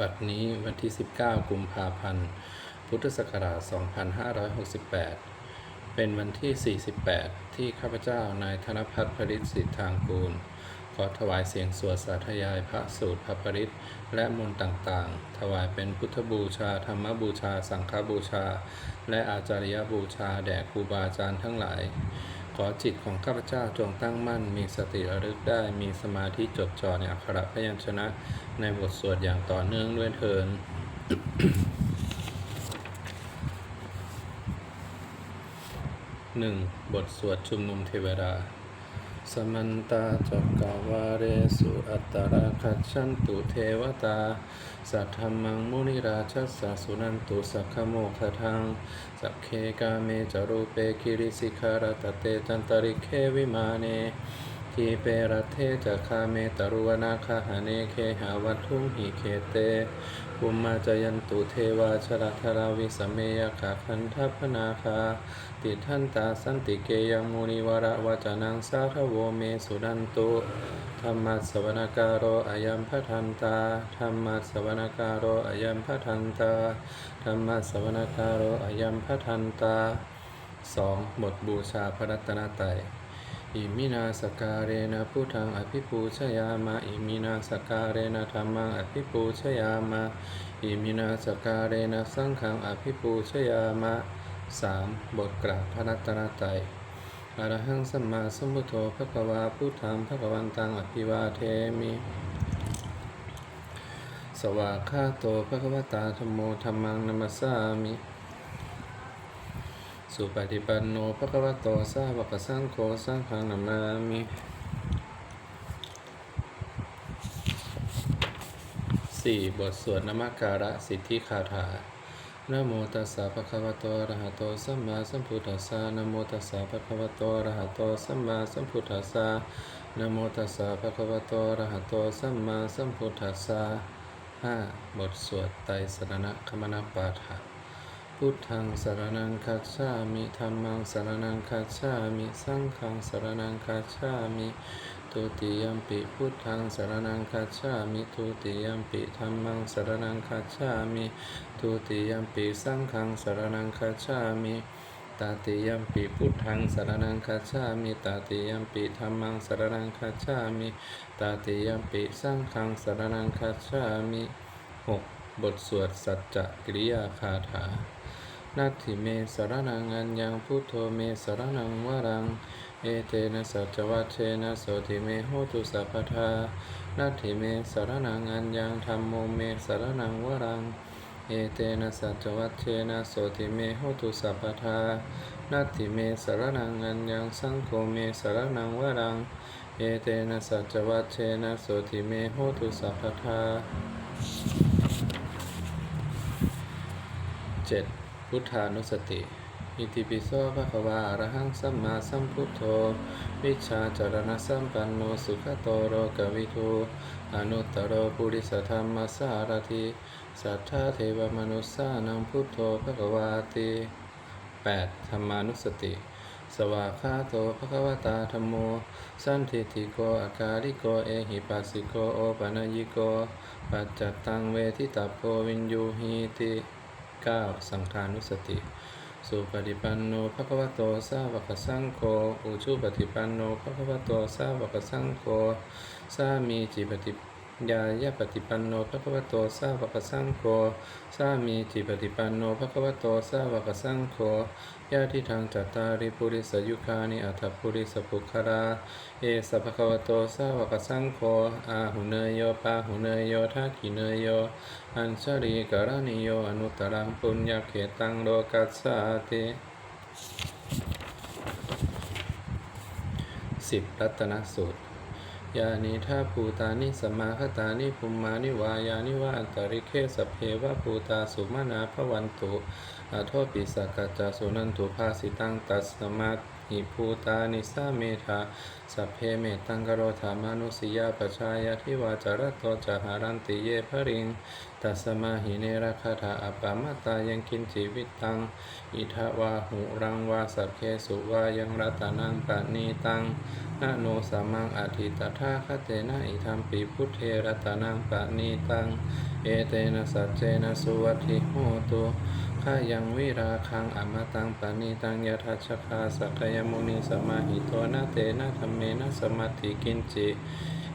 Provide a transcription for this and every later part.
บัดนี้วันที่ 19 กุมภาพันธ์ พุทธศักราช 2568 เป็นวันที่ 48 ที่ข้าพเจ้านายธนพัฒน์ผริตสิทธางกูล ขอถวายเสียงสวดสาธยายพระสูตรพระปริตและมนต์ต่างๆ ถวายเป็นพุทธบูชา ธรรมบูชา สังฆบูชา และอาจาริยบูชา แด่ครูบาอาจารย์ทั้งหลาย ขอจิตของข้าพเจ้าจงตั้งมั่น มีสติระลึกได้ มีสมาธิจดจ่อในอักขระพยัญชนะ ในบทสวดอย่างต่อเนื่องด้วยเทินหนึ่งบทสวดชุมนุมเทวดา สมันตาจักกาวาเรสุอัตตราคัจฉันตุเทวตา สัทธมมังมุนิราชสสะสุนันตุสักขโมคทังสักเคกาเมจารูเปคิริสิขารตเตจันตริเควิมาเน ทีเปรเทจะคาเมตรุวนาคาหาเนเคหาวัตถุหิเคเตปุมมาจยันตุเทวาชลธราวิสเมยขาคันทัพนาคา ติทันตาสันติเกยังมุนิวระวจนังสาทโวเมสุนันตุธรรมัสวนการโรอายัมพทันตาธรรมัสวนการโรอายัมพทันตาธรรมัสวนการโรอายัมพทันตาสองบทบูชาพระรัตนตรัย อิมินาสการเรนะพุทธังอภิปูชยามะอิมินาสการเรนะธรรมังอภิปูชยามะอิมินาสการเรนะสังฆังอภิปูชยามะสามบทกราบพระรัตนตรัยอรหังสัมมาสัมพุทโธพระกวาพุทธังพระกวันตังอภิวาเทมิ สวากขาโตพระกวตาธมโมธรรมังนัมสสามิ สุปฏิปันโนภะคะวะโตสาวกสังโฆสังฆังนามามิสี่บทสวดนมัการะสิทธิคาถานะโมตัสสะภะคะวะโตอะระหะโตสัมมาสัมพุทธัสสะนะโมตัสสะภะคะวะโตอะระหะโตสัมมาสัมพุทธัสสะนะโมตัสสะภะคะวะโตอะระหะโตสัมมาสัมพุทธัสสะห้าบทสวดไตรสรณคมนาปาฐะ พุทธังสารนังคัจฉามิธัมมังสารนังคัจฉามิสังฆังสารนังคัจฉามิทุติยมปิพุทธังสารนังคัจฉามิทุติยมปิธัมมังสารนังคัจฉามิทุติยมปิสังฆังสารนังคัจฉามิตาติยมปิพุทธังสารนังคัจฉามิตาติยมปิธัมมังสารนังคัจฉามิตาติยมปิสังฆังสารนังคัจฉามิหกบทสวดสัจจกิริยาคาถา นัตถิเมสรนังอัญญังพุทโธเมสรนังวรัง เอเตนะสัจวัชเชนะโสติเมโหตุสัพพทานัตถิเมสรนังอัญญังธรรมโมเมสรนังวรัง เอเตนะสัจวัชเชนะโสติเมโหตุสัพพทานัตถิเมสรนังอัญญังสังโฆเมสรนังวรัง เอเตนะสัจวัชเชนะโสติเมโหตุสัพพทาเจ็ด พุทธานุสติ อิติปิโสภะคะวาอระหังสัมมาสัมพุทโธ วิชาจารณะสัมปันโนสุขโตโรกวิทูอนุตตรปุริสธรรมสารถิสัทธาเทวมนุสสานังพุทโธภะคะวาติแปดธรรมานุสติ สวากขาโตภะคะวตาธรรมโม สันทิฏฐิโกอาการิโกเอหิปัสสิโกโอปัญญิโก ปัจจตังเวทิตาโพวินยูหีติ 9. สังขานุสติ สุปฏิปันโนภควโตสาวกสังโฆอุชุปฏิปันโนภควโตสาวกสังโฆสามีจิปฏิ ยายะปฏิปันโนภะคะวะโตสาวกสังโฆสามีจิปฏิปันโนภะคะวะโตสาวกสังโฆญาติทางจัตตาริปุริสยุคานิอัตถปุริสปุคาราเอสะภควะโตสาวกสังโฆอาหุเนยโยปาหุเนยโยทักขิเนยโยอัญชลีกรณิโยอนุตตรังปุญญเขตังโลกัสสาติสิบรัตนสูตร ยานิทาภูตานิสมมาคตานิภูมานิวายานิวาอันตริเคสพเพวะภูตาสุมานาพวันตุอาโทปิสกัจจสุนันตุภาสิตังตัสมาหิภูตานิสาเมธาสัพเพเมตังกโรธามานุสิยาปชายาทิวาจารโตจหารันติเยภริงตัสมาหิเนรคาถาอปามาตายังกินจีวิตตัง อิทวาหุรังวาสัพเคสุวายังรัตนังปะนีตังนะโนสัมมังอธิตถาคเตนะอิธรรมปีพุทเทรัตนังปะนีตัง เอเตนะสัจเจนะสุวัติโหตุข้ายังวิราคังอมตังปะนีตังยทัชคาสักยมุนีสมาหิโตนะเตนะธรรมเมนะสมัติกินจิ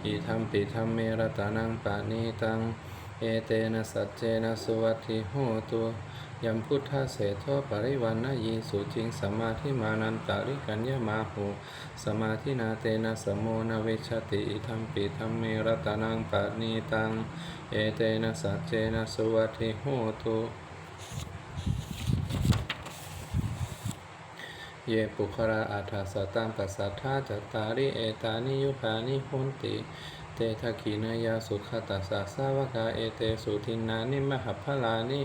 อิธรรมปิธรรมเมรัตนังปะนีตัง เอเตนะสัจเจนะสุวัติโหตุยัมพุทธเสโทปริวันนะยีสุจิงสมาธิมานันตาริกัญญามาหูสมาธินาเตนะสมโมนเวชติธรรมปิธรรมเมรตานังปานีตัง เอเตนะสัจเจนะสุวัติโหตุ เยปุคราอัฏฐสตังปัสสัทธาจัตตาริเอตานิยุคานิพุนติเตทะขีนายาสุขตัสสะสาวกาเอเตสุทินนานิมหพลานิ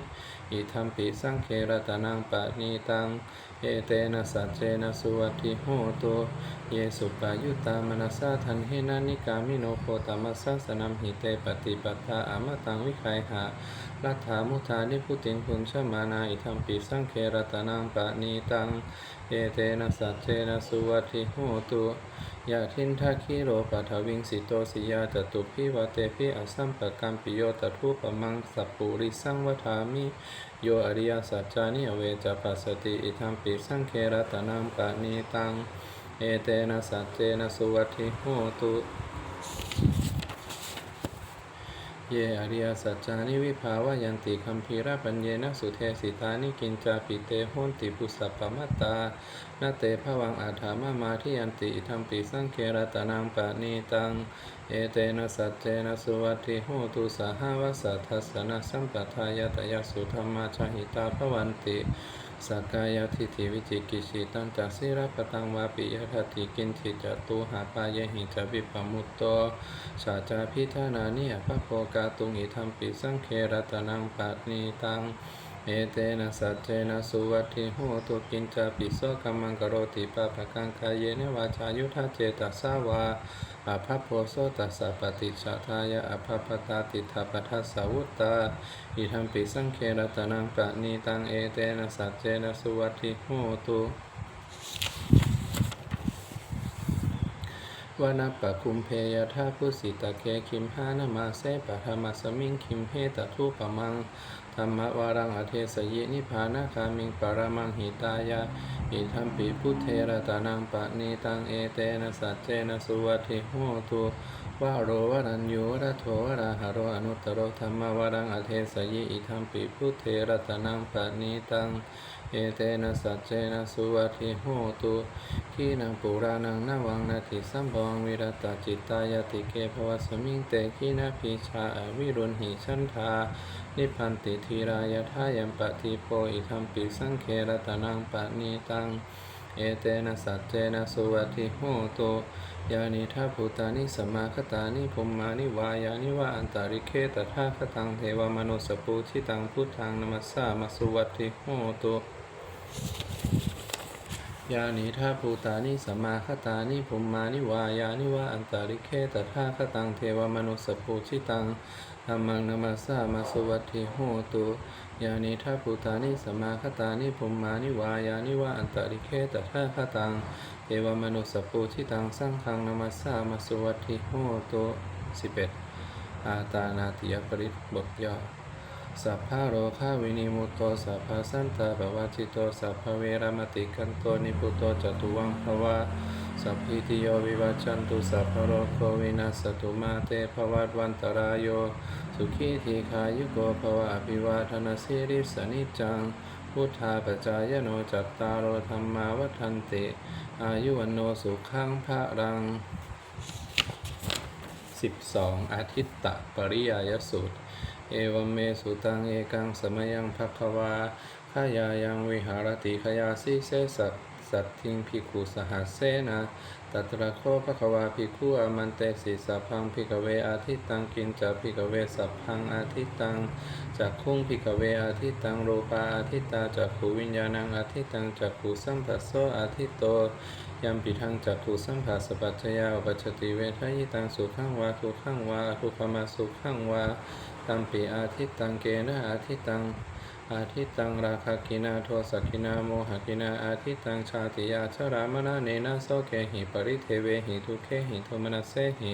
อิทัมปิสังเครตนังปะนีตัง เอเตนะสัจเจนะสุวัติโหตุเยสุปายุตตามนัสสะทันเฮนานิกามิโนโคตมัสสะสนัมหิเตปฏิปัตตาอมตังวิคัยหา ลัทธามุทานิพุติงพุนชมานาอิทัมปิสังเครตนังปะนีตัง เอเตนะสัจเจนะสุวัติโหตุยะทินทาคิโรปัทวิงสิโตสิยาจตุพิวเตพิอสัมปะกัมปิโยตทุปมังสัปุริสังวทามิ โยอริยสัจจานิอเวจปัสสติอิทัมปิสังเครตนังปะนีตัง เอเตนะสัจเจนะสุวัติโหตุ เยอริยสัจจานิวิภาวะยันติคัมภีระปัญเยนะสุเทสิตานิกินจาปิเตโหนติปุสสะปมัตตานาเตภวังอาถามามาทิยันติอิทัมปิสังเครตนังปะนีตัง เอเตนะสัจเจนะสุวัตถิโหตุสหวัสสัทธัสนะสัมปทายตยสุธรรมาชหิตาภวันติ สกายาทิฏฐิวิจิกิจิตังจักสิรปตังวาปิยทัตถิกินทิจตุหาปายหิจวิปมุตโตชาจาพิธานานิอภะโพกาตุงอิธรรมปิสังเครตนังปัตนีตัง เอเตนะสัจเจนะสุวัตถิโหตุกินจาปิโสกัมมังกโรติปะปะกังกายเยนวาจายุทธาเจตัสสาวาอภะโพโสตัสสะปฏิชาทายะอภะปตาติถาปทัสสาวุตตาอิทัมปิสังเครตนังปะนีตังเอเตนะสัจเจนะสุวัตถิโหตุวานาปะคุมเพยทาพุสิตะเคคิมหานมาเสปะธรรมสมิงคิมเพตทุปะมัง ธรรมวารังอเทสยินิพานาคามิงปรมังหิตายาอิทัมปิพุทเทระตานังปะนีตังเอเตนะสัจเจนะสุวัติโหตุวาโรวรัญโยระโทวราหะโรอนุตตโรธรรมวารังอเทสยิอิทัมปิพุทเทระตานังปะนีตัง เอเตนะสัจเจนะสุวัติโหตุขีนังปุรานังนวังนาทิสัมภวังวิรตาจิตตายาติเกภวสมิงเตขีนาพิชาอวิรุณหิชันทา นิพันติธีรายทายัมปะทิโพอิทัมปิสังเครตนังปะนีตังเอเตนะสัจเจนะสุวัติโหตุยานิทัพพุตานิสมาคตานิภุมมานิวายานิวะอันตาริเคตถาคตังเทวมนุสปูชิตังพุทธังนมัสสามาสุวัติโหตุ ยานิทาภูตานิสมมาคตานิภุมมานิวายานิวะอันตาริเคตถาคตังเทวมนุสปูชิตังธรรมังนามาสามาสวัตถิโหตุยานิทาภูตานิสมมาคตานิภุมมานิวายานิวะอันตาริเคตถาคตังเทวมนุสปูชิตังสังฆังนามาสามาสวัตถิโหตุสิบเอ็ดอาตานาติยปริบทย่อ สัพพะโรคาวินิมุตโตสัพพะสันตาปวัจิโตสัพพะเวรมติกันโตนิพุตโตจตุวังภวะสัพพิติโยวิวัจจันตุสัพพะโรโควินัสสตุมาเตภวัตวันตรายโยสุขีทีขายุโกภวะอภิวาทนาสิริสนิจังพุทธาปจายโนจัตตารโอธรรมาวัฏันติ อายุวันโนสุขังพระรัง 12 อาทิตตะปริยายสูตร เอวเมสุตังเอกังสมยังภควาขายายังวิหารติขยาสิเสสัสัตทิงภิกุสหัสเสนะตัตระโคภควาภิกุอามันเตสิสัพพังภิกเวอาทิตังกินจะภิกเวสัพพังอาทิตังจักขุงภิกเวอาทิตังโรปาอาทิตาจักขูวิญญาณังอาทิตังจักขูสัมผัสโสอาทิโต ยัมปิทังจักขุสัมผัสปัจจยาอุปจจติเวทายตังสุขังวาทุขังวาอทุขมาสุขังวาตัมปิอาทิตตังเกนะอาทิตังอาทิตตังราคากินาโทสักินาโมหกินาอาทิตตังชาติยาชรามนาเนนะโสเกหิปริเทเวหิทุเคหิโทมนัสเสหิ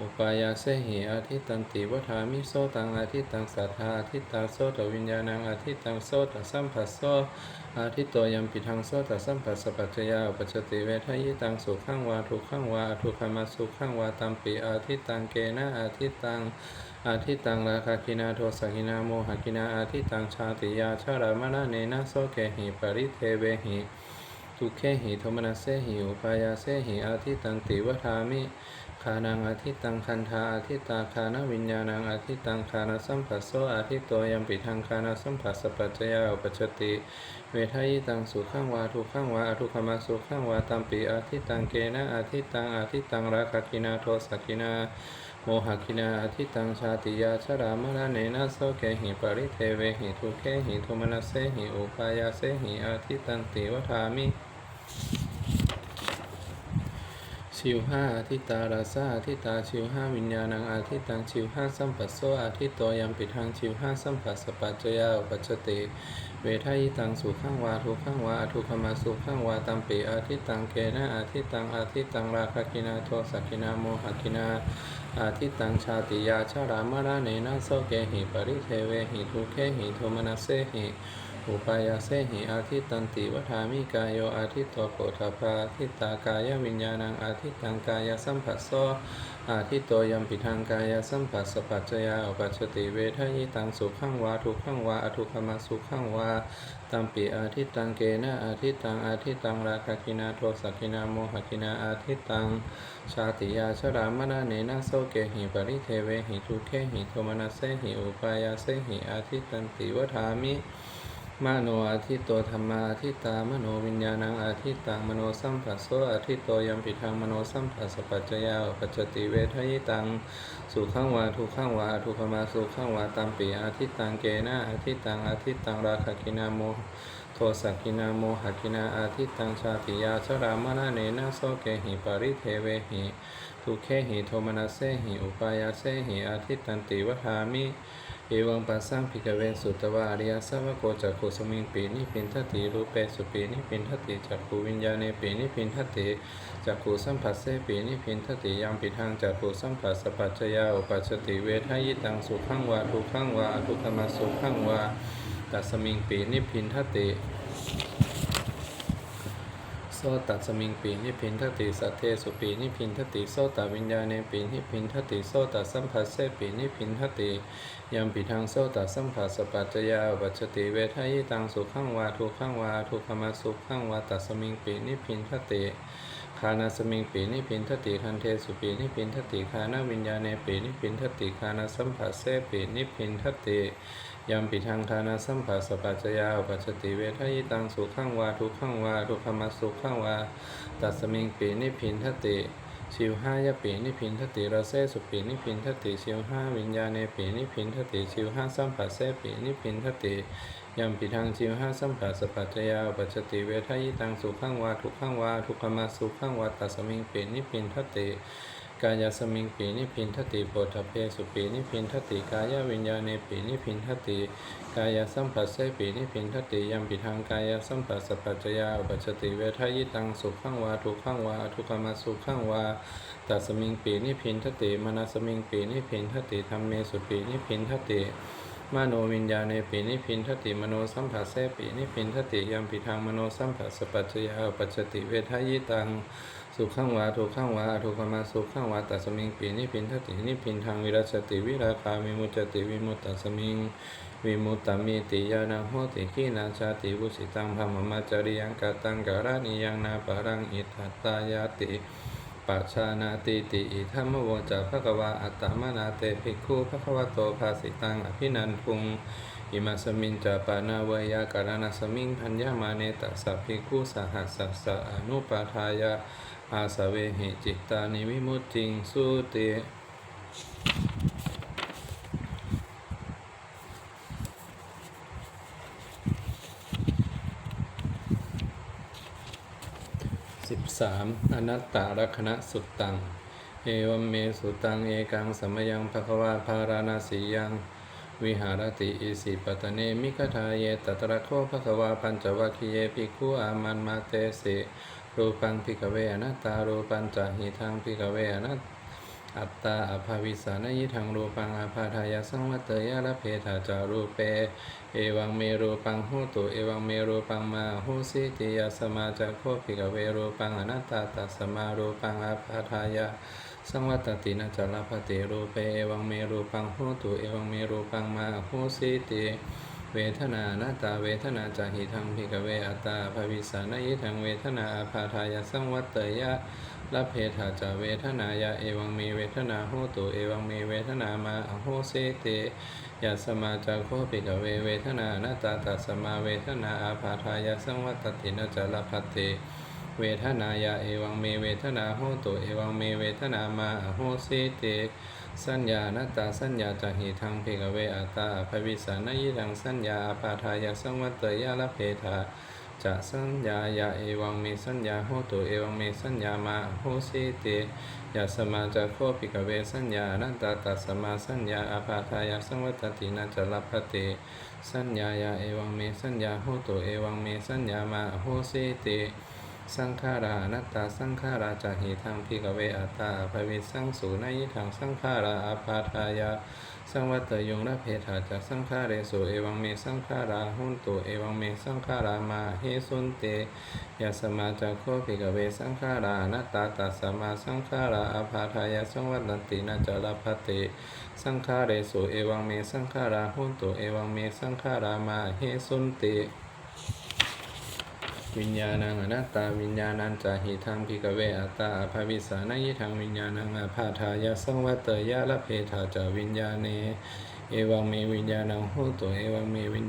อุปายาเสหิอาทิตตันติวทามิโสตังอาทิตตังสัทธาอาทิตตาโสตวิญญาณังอาทิตตังโสตสัมผัสโสอาทิตโตยัมปิทังโสตสัมผัสปัจจยาอุปจจติเวทายตังสุขังวาทุขังวาทุขมาสุขังวาตัมปิอาทิตตังเกนะอาทิตตังอาทิตังราคากินาโทสกินาโมหกินาอาทิตังชาติยาชารามณเนนะโสเกหิปริเทเวหิทุเคหิโทมนัสเสหิอุปายาเสหิอาทิตังติวทามิ คานังอาทิตังคันธาอาทิตาคานวิญญาณังอาทิตังคานสัมผัสโสอาทิตโตยัมปิทังคานสัมผัสสปัจจยาอุปจจติ เวทายตังสุขังวาทุขังวาอทุขมาสุขังวาตัมปิอาทิตังเกนะอาทิตังอาทิตังราคกินาโทสกินาโมหกินาอธิตังชาติยาชรามรณเนนะโสเกหิปริเทเวหิทุเคหิโทมนัสเสหิอุปายาเสหิอาทิตันติวทามิ ชิวห้าอาทิตาราซาอาทิตาชิวห้าวิญญาณังอาทิตังชิวห้าสัมปัสโสอาทิตโตยัมปิทังชิวห้าสัมปัสสปัจจยาอุปัจจติเวทายตังสุขังวาทุขังวาอทุขมาสุขังวาตัมปิอาทิตังเกนะอาทิตังอาทิตังราคกินาโทสักินาโมหกินาอาทิตังชาติยาชารามรณเนนะโสเกหิปริเทเวหิทุเคหิโทมนัสเสหิ อุปายาเสหิอาทิตันติวทามิกายโยอาทิตโตโพธาภาทิตากายวิญญาณังอาทิตังกายสัมผัสโสอาทิตโตยัมปิทังกายสัมผัสสปัจจยาอุปัจจติเวทายตังสุขังวาทุขังวาอทุขมาสุขังวาตัมปิอาทิตตังเกนะอาทิตตังอาทิตตังราคกินาโทสักินาโมหกินาอาทิตตังชาติยาชรามนาเนนะโสเกหิปริเทเวหิทุเคหิโทมนัสเสหิอุปายาเสหิอาทิตตันติวทามิ มโนอาทิตโตธรรมาอาทิตตามโนวิญญาณังอาทิตตังมโนสัมผัสโสอาทิตโตยัมปิทังมโนสัมผัสสปัจจยาปัจจติเวทายตังสุขังวาทุขังวาทุขมาสุขังวาตัมปิอาทิตตังเกนะอาทิตตังอาทิตตังราคกินาโมโทสักกินาโมหกินาอาทิตตังชาติยาชรามนาเนนะโสเกหิปริเทเวหิทุเคหิโทมนัสเสหิอุปายาเสหิอาทิตตันติวทามิ เอวังปัสสังพิกเวสุตวาอริยสัพพโกจักขุสมิงปีนิพินทติรูปเปสุปีนิพินทติจักขุวิญญาณปีนิพินทติจักขุสัมผัสเสปีนิพินทติยามปิทังจักขุสัมผัสสปัจจยาอุปัจติเวทายตังสุขังวาทุขังวาอทุขมสุขังวาตัสมิงปีนิพินทติ สตัสมิงปีนิพินทติสัทเทสุปีนิพินทติโสตวิญญาณเนปีนิพินทติโสตสัมผัสเสปีนิพินทติยัมปิทังโสตสัมผัสสปัจจยาวัจจติเวทายตังสุขังวาทุขังวาทุขมาสุขังวาตัสมิงปีนิพินทติ คานาสมิงปีนิพินทติคันเทสุปีนิพินทติคานาวิญญาณเนปีนิพินทติคานาสัมผัสเสปีนิพินทติยัมปิทังคานาสัมผัสสปัจจยาปัจจติเวทายตังสุขังวาทุขังวาทุขมสุขังวาตัสมิงปีนิพินทติชิวห้ายปีนิพินทติระเซสุปีนิพินทติชิวห้าวิญญาณเนปีนิพินทติชิวห้าสัมผัสเสปีนิพินทติ ยัมปิทังชิวห้าสัมผัสสปัจจยาปัจจติเวทายตังสุขังวาทุขังวาทุกขมาสุขังวาตัสมิงปีนิพินทติกายสมิงปีนิพินทติโพธเพสุปีนิพินทติกายวิญญาณเนปีนิพินทติกายสัมผัสเสปีนิพินทติยัมปิทางกายสัมผัสสปัจจยาปัจจติเวทายตังสุขังวาทุขังวาทุกขมาสุขังวาตัสมิงปีนิพินทติมนาสมิงปีนิพินทติธรรมเมสุปีนิพินทติ มโนวิญญาณเนปีนิพินทติมโนสัมผัสเสปีนิพินทติยัมปิทางมโนสัมผัสสปัจจยาปัจจติเวทายตังสุขังวาทุขังวาอทุกขมาสุขังวาตัสมิงปีนิพินทตินิพินทางวิรัชติวิราคาวิมุจติวิมุตตัสมิงวิมุตตมิติยานังโหติขีนาชาติวุสิตังพมมาจริยังกตังการานิยังนาปารังอิทัตตายาติ ปัชานาติติอิธัมมโวจาภะควาอัตตมนาเตภิกขุภะควะโตภาสิตังอภินันทุงอิมาสมินจาปานาเวยาการณสมิงพัญญามาเนตัสสะภิกขุสหัสสะสะอนุปาทายาอาสเวหิจิตตานิวิมุตติงสุติ สามอนัตตาลักณะสุดตัง เอวัมเมสุตัง เอกังสมยังภควาภาราณสียัง วิหารติอิสิปตเนมิคทาเยตตระโคภควาปัญจวัคคีเยภิกขุอามันมาเตสิรูปังพิกเวอนัตตารูปัญจหิทังพิกเวอนัต อัตตาอภาวิสานยิทังรูปังอาภาทายาสังวัตเตยะละเพทาจารูเป เอวังเมรูปังโหตุเอวังเมรูปังมาโหสิติยาสมาจักโคภิกเวรูปังอนัตตาตัสมารูปังอาภาทายาสังวัตตินะจลาภติรูเปเอวังเมรูปังโหตุเอวังเมรูปังมาโหสิติเวทนานาตาเวทนาจาหิทังพิกเวอัตตาภวิสานยิทังเวทนาอาภาทายาสังวัตเตยะ ละเพทาจาเวทนายะเอวังเมเวทนาโหตุเอวังเมเวทนามาโหสิติยัสมาจาโคปิกเวเวทนานาตาตัสมาเวทนาอาภาทายาสังวัตตินะจลาภติเวทนายาเอวังเมเวทนาโหตุเอวังเมเวทนามาอโหสิติสัญญาณตาสัญญาจหิทังเพกเวอัตาภวิสานยิทังสัญญาอาปาทายาสังวัตยะละเพทา จะสัญญายาเอวังเมสัญญาโหตุเอวังเมสัญญามาโหสิติยัสมาจะโคปิกเวสัญญานัตตาตัสมาสัญญาอาปาทายาสังวัตตินาจลปติสัญญายาเอวังเมสัญญาโหตุเอวังเมสัญญามาโหสิติสังขารานัตตาสังขาราจาหิทังพิกเวอัตตาภวิสังสูนยทังสังขาราอาปาทายา สังวัตยงระเพถาจากสังฆาเรโสเอวังเมสังฆาราหุนตุเอวังเมสังฆารามาเฮสุนเตยาสมาจากโคภิกเวสังฆารานตตาตัสสมาสังฆาราอาปาทายาสังวัตตินาจลภติสังฆาเรโสเอวังเมสังฆาราหุนตุเอวังเมสังฆารามาเฮสุนติ วิญญาณังอนัตตาวิญญาณังจาหิทังพิกเวอัตตาอภวิสานายิทังวิญญาณังอาภาทายาสังวัตเตยะละเพทาจาวิญญาเนเอวังเมวิญญาณังโหตุเอวังเมวิญ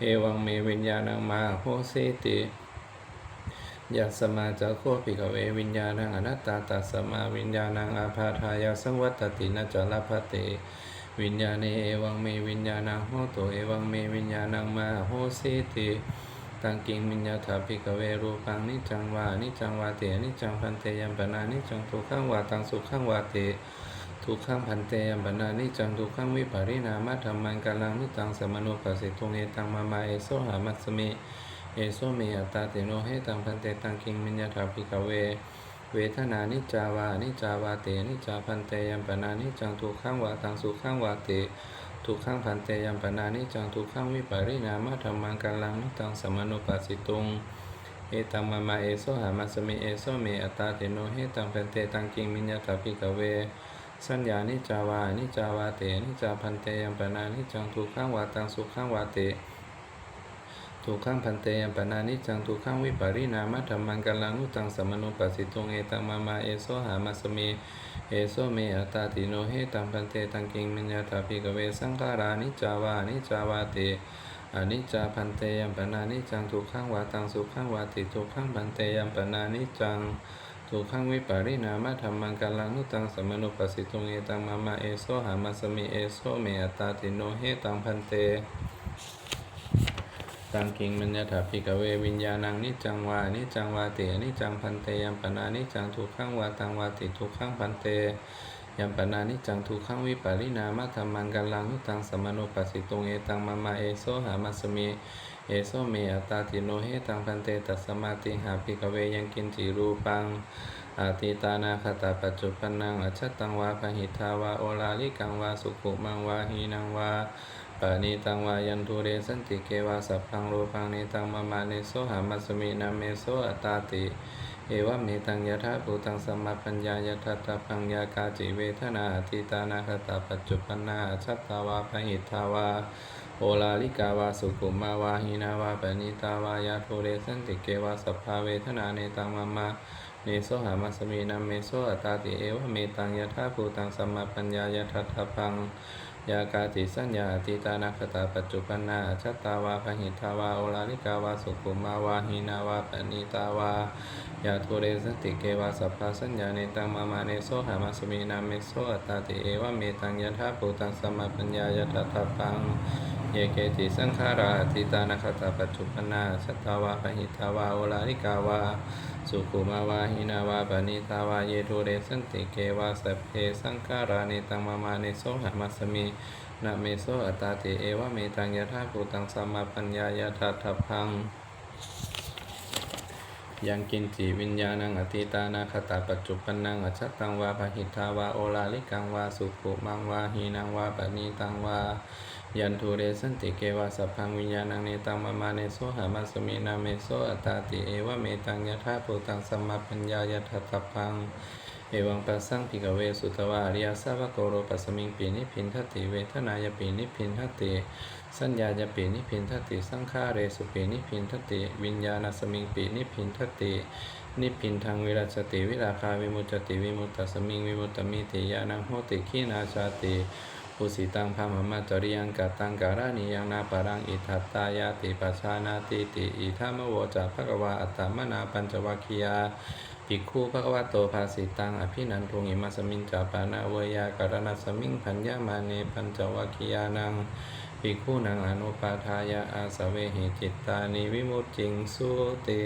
เอวังเมวิญญาณังมาโหสิติยัสมาจาโคภิกเววิญญาณังอนัตตาตัสสมาวิญญาณังอาภาทายาสังวัตตินะจลภเต วิญญาเนเอวังเมวิญญาณังโหตุเอวังเมวิญญาณังมาโหสิติ ตังกิงมิญญาถาภิกเวรูปังนิจังวานิจังวาเตนิจังพันเตยัมปนานิจังทุกขังวาตังสุขังวาเตทุกขังพันเตยัมปนานิจังทุกขังวิปาริณามัธรรมังกาลังนิตังสมโนปัสสิตุงเอตังมามาเอโซหามัสสมิเอโซเมอตตาเตโนเฮตังพันเตตังกิงมิญญาถาภิกเว เวทนานิจาวานิจาวาเตนิจาพันเตยัมปนานิจังทุกขังวาตังสุขังวาเต ทุกขังพันเตยัมปนานิจังทุกขังวิปาริณามาธรรมังกาลังนิตังสมโนปัสสิตุงเอตังมามาเอโซหามัสมิเอโซเมอัตตาเตโนเฮตังพันเตตังกิงมิญญาตาภิกเว สัญญานิจาวานิจาวาเตนิจาพันเตยัมปนานิจังทุกขังวาตังสุขังวาเต ทุกขังพันเตยัมปนานิจังทุกขังวิปาริณามะธรรมังกัลลังนุตังสมนุปัสสิตุงเอตังมามาเอโซหามัสมิเอโซเมอัตตาติโนเฮตังพันเตตังกิงมิญญาถาภิกเวสังขารานิจาวานิจาวาเตอนิจจาพันเตยัมปนานิจังทุกขังวาตังสุขังวาติทุกขังพันเตยัมปนานิจังทุกขังวิปาริณามะธรรมังกัลลังนุตังสมนุปัสสิตุงเอตังมามาเอโซหามัสมิเอโซเมอัตตาติโนเฮตังพันเต ตังกิงมัญญาถาภิกเววิญญาณังนิจังวานิจังวาติอนิจังพันเตยัมปนานิจังทุกขังวาตังวาติทุกขังพันเตยัมปนานิจังทุกขังวิปาริณามะธรรมังกัลลังนุตังสมโนปัสสิตุงเอตังมามาเอโซหามัสมิเอโซเมอตาติโนเฮตังพันเตตัสสมาติหาภิกเวยังกินจิรูปังอาติตานาคตาปัจจุปันนังอัจฉตังวาพหิทาวาโอลาลิกังวาสุขุมังวาหีนังวา ปานิตังวายันทุเรสันติเกวาสัพพังโรพังเนตังมามาเนโสหามัสมินาเมโสอัตาติ เอวะเมตังยะทะภูตังสัมมาปัญญายะทัตาพังยากาจิเวทนาอติตานาคตาปัจจุปนาชัตตาวาพหิทาวาโอลาลิกาวาสุขุมาวาหินาวาปณิตาวายาทุเรสันติเกวาสัพพาเวทนาเนตังมามาเนโสหามัสมินาเมโสอตาติเอวะเมตังยะทะภูตังสัมมาปัญญายะทัตตาพัง ยากาติสัญญาติตานาคตาปัจจุปนาชัตตาวาพหิทาวาโอลาลิกาวาสุขุมาวาหินาวาปณิตาวายาทุเรสติเกวาสัพพสัญญาเนตังมามาเนโซหามาสมีนาเมโซอัตติเอวะเมตังยัทธาภูตังสมาปัญญายัตถาปัง เยเกติสังขาราติตานาคตาปัจจุปนาสัตาวาปหิตาวาโอลาลิกาวาสุขุมาวาหินาวาปณิตาวาเยทุเรสันติเกวาสัพเพสังขารานิตังมามาเนโสหามัสมินะเมโสอัตตาติเอวะเมตังยะธาภูตังสัมมาปัญญายะทัตถพังยังกินจิวิญญาณังอติตานาคตาปัจจุปันนังอชัตตังวาภหิทาวาโอลาลิกังวาสุขุมังวาหีนังวาปณีตังวา ยันทุเรสันติเกวาสัพพังวิญญาณังเนตังมามาเนโสหามาสมินาเมโสอัตตาติเอวะเมตังยะธาภูตังสัมมาปัญญายะทัตพังเอวังปัสสังพิกเวสุตวาริยสาวกโกโรปัสมิงปีนิพินทติเวทนายปีนิพินทติสัญญาญปีนิพินทติสังขาเรสุปีนิพินทติ วิญญาณสมิงปีนิพินทตินิพินทางวิรัชติวิราคาวิมุตติวิมุตตสมิงวิมุตตมิติยานังโหติขีนาชาติ อุสิตังพามมาจริยังกัตังการานิยังนาปารังอิทัตตายาติปัชานาติติอิธามโวจาภกวาอัตตมนาปัญจวัคคียาภิกขุภควโตภาสิตังอภินันทุงอิมัสมิงจาปานาเวยาการณสมิงพัญญามาเนปัญจวัคคียานังภิกขุนังอนุปาทายาอาสเวหิจิตตานิวิมุตติงสุติ